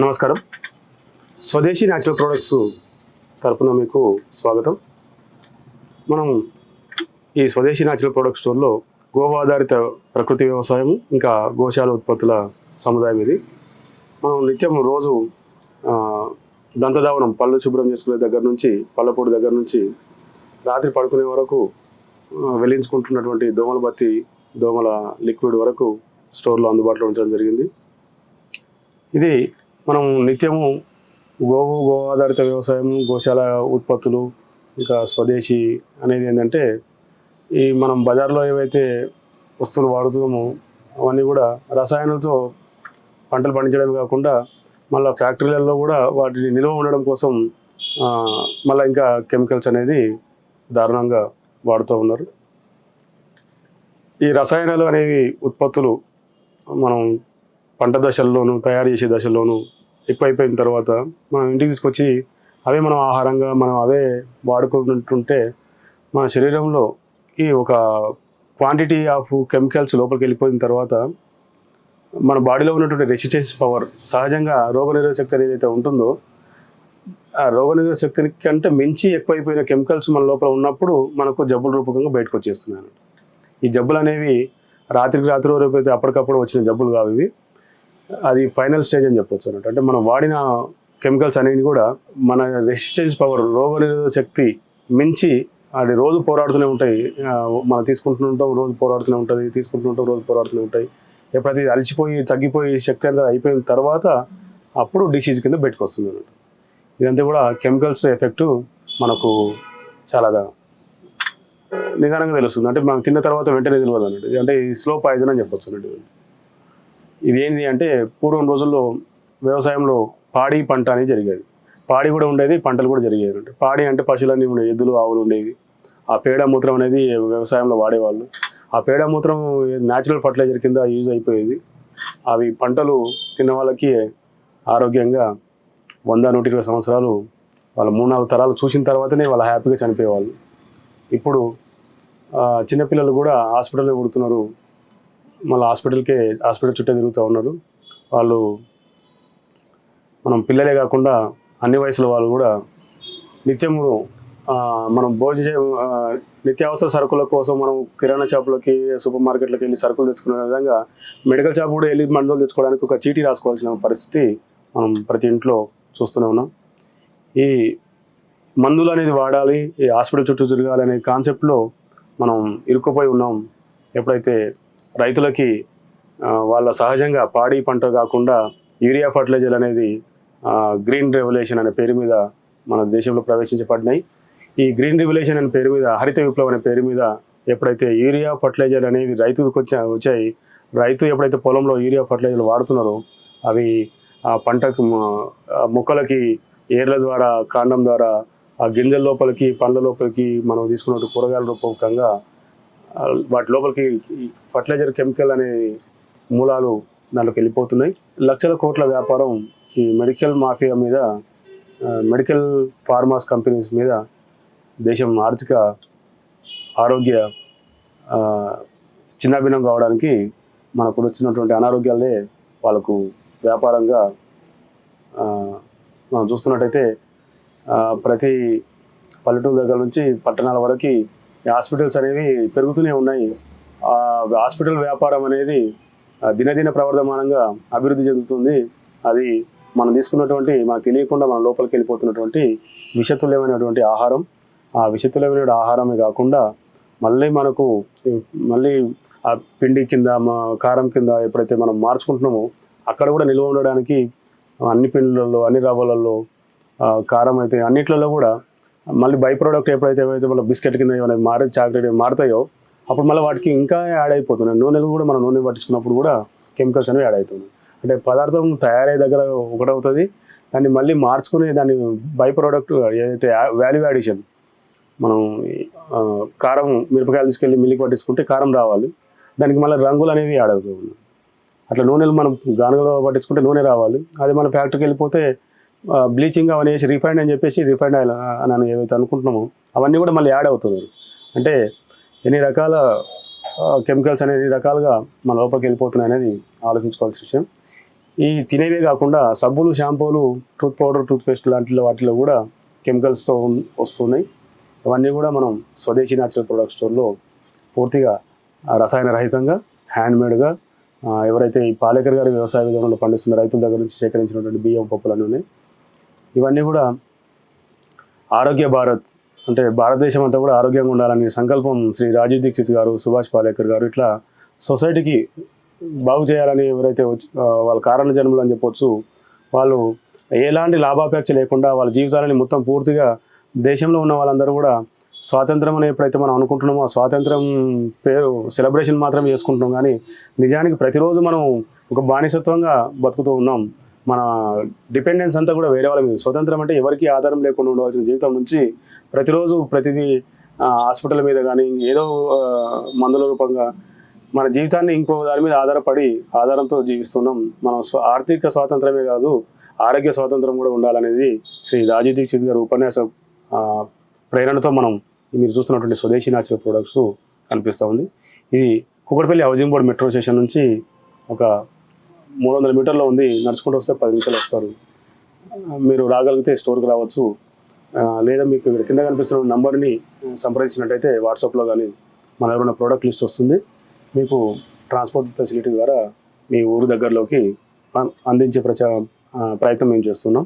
నమస్కారం. స్వదేశీ natural products తరపున మీకు స్వాగతం. మనం ఈ స్వదేశీ న్యాచురల్ ప్రోడక్ట్ స్టోర్లో గోవా ఆధారిత ప్రకృతి వ్యవసాయం ఇంకా గోశాల ఉత్పత్తుల సముదాయం ఇది. మనం నిత్యం రోజు ఆ, దంతధావనం పళ్ళు శుభ్రం చేసుకునే దగ్గర నుంచి పళ్ళపొడి దగ్గర నుంచి రాత్రి పడుకునే వరకు వెలించుకుంటున్నటువంటి దోమల బత్తి దోమల లిక్విడ్ వరకు స్టోర్లో అందుబాటులో ఉంచడం జరిగింది. ఇది మనం నిత్యము గోవు గో ఆధారిత వ్యవసాయం గోశాల ఉత్పత్తులు ఇంకా స్వదేశీ అనేది ఏంటంటే ఈ మనం బజార్లో ఏవైతే వస్తువులు వాడుతున్నామో అవన్నీ కూడా రసాయనాలతో పంటలు పండించడమే కాకుండా మళ్ళీ ఫ్యాక్టరీలలో కూడా వాటిని నిల్వ ఉండడం కోసం మళ్ళీ ఇంకా కెమికల్స్ అనేది దారుణంగా వాడుతూ ఉన్నారు. ఈ రసాయనాలు అనేవి ఉత్పత్తులు మనం పంట దశల్లోనూ తయారు చేసే దశల్లోనూ ఎక్కువైపోయిన తర్వాత మనం ఇంటికి తీసుకొచ్చి అవే మనం ఆహారంగా మనం అవే వాడుకుంటుంటే మన శరీరంలో ఈ ఒక క్వాంటిటీ ఆఫ్ కెమికల్స్ లోపలికి వెళ్ళిపోయిన తర్వాత మన బాడీలో ఉన్నటువంటి రెసిస్టెన్స్ పవర్ సహజంగా రోగనిరోధక శక్తి ఏదైతే ఉంటుందో ఆ రోగనిరోధక శక్తి కంటే మించి ఎక్కువైపోయిన కెమికల్స్ మన లోపల ఉన్నప్పుడు మనకు జబ్బుల రూపకంగా బయటకు వచ్చేస్తున్నాయి ఈ జబ్బులు అనేవి రాత్రికి రాత్రి వరకు అయితే అప్పటికప్పుడు వచ్చిన జబ్బులు కావు ఇవి. అది ఫైనల్ స్టేజ్ అని చెప్పొచ్చు అన్నట్టు. అంటే మనం వాడిన కెమికల్స్ అనేవి కూడా మన రెసిస్టెన్స్ పవర్ రోగనిరోధక శక్తి మించి అది రోజు పోరాడుతూనే ఉంటాయి. మనం తీసుకుంటూ ఉంటాం రోజు పోరాడుతూనే ఉంటుంది తీసుకుంటూ ఉంటాం రోజు పోరాడుతూనే ఉంటాయి. ఎప్పుడైతే ఇది అలసిపోయి తగ్గిపోయి శక్తి అంతా అయిపోయిన తర్వాత అప్పుడు డిసీజ్ కింద పెట్టుకొస్తుంది అన్నట్టు. ఇదంతా కూడా కెమికల్స్ ఎఫెక్ట్ మనకు చాలా నిదానంగా తెలుస్తుంది. అంటే మనం తిన్న తర్వాత వెంటనే తెలియదు అన్నట్టు. అంటే ఈ స్లో పాయిజన్ అని చెప్పొచ్చు అన్నట్టు. ఇది ఏంటి అంటే పూర్వం రోజుల్లో వ్యవసాయంలో పాడి పంట అనేది జరిగేది. పాడి కూడా ఉండేది పంటలు కూడా జరిగేవి. అంటే పాడి అంటే పశువులన్నీ ఉండేవి ఎద్దులు ఆవులు ఉండేవి. ఆ పేడ మూత్రం అనేది వ్యవసాయంలో వాడేవాళ్ళు. ఆ పేడ మూత్రం న్యాచురల్ ఫర్టిలైజర్ కింద యూజ్ అయిపోయేది. అవి పంటలు తిన్న వాళ్ళకి ఆరోగ్యంగా వంద నూట ఇరవై సంవత్సరాలు వాళ్ళ మూడు నాలుగు తరాలు చూసిన తర్వాతనే వాళ్ళు హ్యాపీగా చనిపోయేవాళ్ళు. ఇప్పుడు చిన్నపిల్లలు కూడా హాస్పిటల్లో పుడుతున్నారు. మళ్ళీ హాస్పిటల్కే హాస్పిటల్ చుట్టూ తిరుగుతూ ఉన్నారు. వాళ్ళు మనం పిల్లలే కాకుండా అన్ని వయసుల వాళ్ళు కూడా నిత్యము మనం భోజనం నిత్యావసర సరుకుల కోసం మనం కిరాణా షాపులకి సూపర్ మార్కెట్లకి వెళ్ళి సరుకులు తెచ్చుకునే విధంగా మెడికల్ షాప్ కూడా వెళ్ళి మందులు తెచ్చుకోవడానికి ఒక చీటీ రాసుకోవాల్సిన పరిస్థితి మనం ప్రతి ఇంట్లో చూస్తూనే ఉన్నాం. ఈ మందులు అనేది వాడాలి ఈ హాస్పిటల్ చుట్టూ తిరగాలి అనే కాన్సెప్ట్లో మనం ఇరుక్కుపోయి ఉన్నాం. ఎప్పుడైతే రైతులకి వాళ్ళ సహజంగా పాడి పంట కాకుండా యూరియా ఫర్టిలైజర్ అనేది గ్రీన్ రెవల్యూషన్ అనే పేరు మీద మన దేశంలో ప్రవేశించబడినాయి. ఈ గ్రీన్ రెవల్యూషన్ అనే పేరు మీద హరిత విప్లవం అనే పేరు మీద ఎప్పుడైతే యూరియా ఫర్టిలైజర్ అనేవి రైతుకు వచ్చా వచ్చాయి రైతు ఎప్పుడైతే పొలంలో యూరియా ఫర్టిలైజర్ వాడుతున్నారో అవి ఆ పంటకు మొక్కలకి ఏర్ల ద్వారా కాండం ద్వారా ఆ గింజల లోపలికి పండ్ల లోపలికి మనం తీసుకున్నట్టు కూరగాయల రూపకంగా వాటి లోపలికి ఈ ఫర్టిలైజర్ కెమికల్ అనే మూలాలు దాంట్లోకి వెళ్ళిపోతున్నాయి. లక్షల కోట్ల వ్యాపారం ఈ మెడికల్ మాఫియా మీద మెడికల్ ఫార్మాస్ కంపెనీస్ మీద దేశం ఆర్థిక ఆరోగ్య చిన్నాభిన్నం కావడానికి మనకు వచ్చినటువంటి అనారోగ్యాలే వాళ్ళకు వ్యాపారంగా మనం చూస్తున్నట్టయితే ప్రతి పల్లెటూరు దగ్గర నుంచి పట్టణాల వరకు హాస్పిటల్స్ అనేవి పెరుగుతూనే ఉన్నాయి. ఆ హాస్పిటల్ వ్యాపారం అనేది దినదిన ప్రవర్ధమానంగా అభివృద్ధి చెందుతుంది. అది మనం తీసుకున్నటువంటి మనకు తెలియకుండా మన లోపలికి వెళ్ళిపోతున్నటువంటి విషతుల్యమైనటువంటి ఆహారం. ఆ విషతుల్యమైన ఆహారమే కాకుండా మళ్ళీ మనకు మళ్ళీ ఆ పిండి కింద మా కారం కింద ఎప్పుడైతే మనం మార్చుకుంటున్నామో అక్కడ కూడా నిల్వ ఉండడానికి అన్ని పిండిలలో అన్ని రవ్వలలో కారం అయితే అన్నిట్లలో కూడా మళ్ళీ బై ప్రోడక్ట్ ఎప్పుడైతే ఏవైతే మళ్ళీ బిస్కెట్ కింద ఏమైనా మారి చాక్లెట్ మారుతాయో అప్పుడు మళ్ళీ వాటికి ఇంకా యాడ్ అయిపోతున్నాయి. నూనెలు కూడా మనం నూనె పట్టించుకున్నప్పుడు కూడా కెమికల్స్ అనేవి యాడ్ అవుతున్నాయి. అంటే పదార్థం తయారయ్యే దగ్గర ఒకటవుతుంది దాన్ని మళ్ళీ మార్చుకుని దాన్ని బై ప్రోడక్ట్ ఏదైతే వాల్యూ యాడిషన్ మనం కారం మిరపకాయలు తీసుకెళ్ళి మిల్లికి పట్టించుకుంటే కారం రావాలి. దానికి మళ్ళీ రంగులు అనేవి యాడ్ అవుతూ ఉన్నాయి. అట్లా నూనెలు మనం గానుగలో పట్టించుకుంటే నూనె రావాలి. అది మన ఫ్యాక్టరీకి వెళ్ళిపోతే బ్లీచింగ్ అవన్నీ వేసి రిఫైండ్ అని చెప్పేసి రిఫైండ్ ఆయిల్ అని ఏవైతే అనుకుంటున్నామో అవన్నీ కూడా మళ్ళీ యాడ్ అవుతుంది. అంటే ఎన్ని రకాల కెమికల్స్ అనేది రకాలుగా మన లోపలికి వెళ్ళిపోతున్నాయి అనేది ఆలోచించుకోవాల్సిన విషయం. ఈ తినేవే కాకుండా సబ్బులు షాంపూలు టూత్ పౌడర్ టూత్ పేస్ట్ లాంటి వాటిలో కూడా కెమికల్స్తో వస్తున్నాయి. ఇవన్నీ కూడా మనం స్వదేశీ న్యాచురల్ ప్రొడక్ట్ స్టోర్లో పూర్తిగా రసాయన రహితంగా హ్యాండ్మేడ్గా ఎవరైతే ఈ పాలేకర్ గారి వ్యవసాయ విధానంలో పండిస్తున్న రైతుల దగ్గర నుంచి సేకరించినటువంటి బియ్యం పప్పులు ఉన్నాయి. ఇవన్నీ కూడా ఆరోగ్య భారత్ అంటే భారతదేశం అంతా కూడా ఆరోగ్యంగా ఉండాలనే సంకల్పం శ్రీ రాజీవ్ దీక్షిత్ గారు సుభాష్ పాలేకర్ గారు ఇట్లా సొసైటీకి బాగు చేయాలని ఎవరైతే వచ్చి- వాళ్ళ కారణ జన్మలు అని చెప్పొచ్చు వాళ్ళు ఎలాంటి లాభాపేక్ష లేకుండా వాళ్ళ జీవితాలని మొత్తం పూర్తిగా దేశంలో ఉన్న వాళ్ళందరూ కూడా స్వాతంత్రం అని ఎప్పుడైతే మనం అనుకుంటున్నామో ఆ స్వాతంత్రం పేరు సెలబ్రేషన్ మాత్రమే చేసుకుంటున్నాం. కానీ నిజానికి ప్రతిరోజు మనం ఒక బానిసత్వంగా బతుకుతూ ఉన్నాం. మన డిపెండెన్స్ అంతా కూడా వేరే వాళ్ళ మీద. స్వతంత్రం అంటే ఎవరికి ఆధారం లేకుండా ఉండవలసిన జీవితం నుంచి ప్రతిరోజు ప్రతిదీ హాస్పిటల్ మీద కానీ ఏదో మందుల రూపంగా మన జీవితాన్ని ఇంకో దాని మీద ఆధారపడి ఆధారంతో జీవిస్తున్నాం. మనం ఆర్థిక స్వాతంత్రమే కాదు ఆరోగ్య స్వాతంత్రం కూడా ఉండాలనేది శ్రీ రాజీవ్ దీక్షిత్ గారి ఉపన్యాస ప్రేరణతో మనం మీరు చూస్తున్నటువంటి స్వదేశీ నాచురల్ ప్రొడక్ట్స్ కనిపిస్తూ ఉంది. ఇది Kukatpally housing board metro station నుంచి ఒక మూడు వందల మీటర్లో ఉంది. నడుచుకుంటూ వస్తే పది నిమిషాలు వస్తారు. మీరు రాగలిగితే స్టోర్కి రావచ్చు. లేదా మీకు ఇక్కడ కింద కనిపిస్తున్న నంబర్ని సంప్రదించినట్టయితే వాట్సాప్లో కానీ మన దగ్గర ఉన్న ప్రోడక్ట్ లిస్ట్ వస్తుంది. మీకు ట్రాన్స్పోర్ట్ ఫెసిలిటీ ద్వారా మీ ఊరు దగ్గరలోకి అందించే ప్రచా ప్రయత్నం మేము చేస్తున్నాం.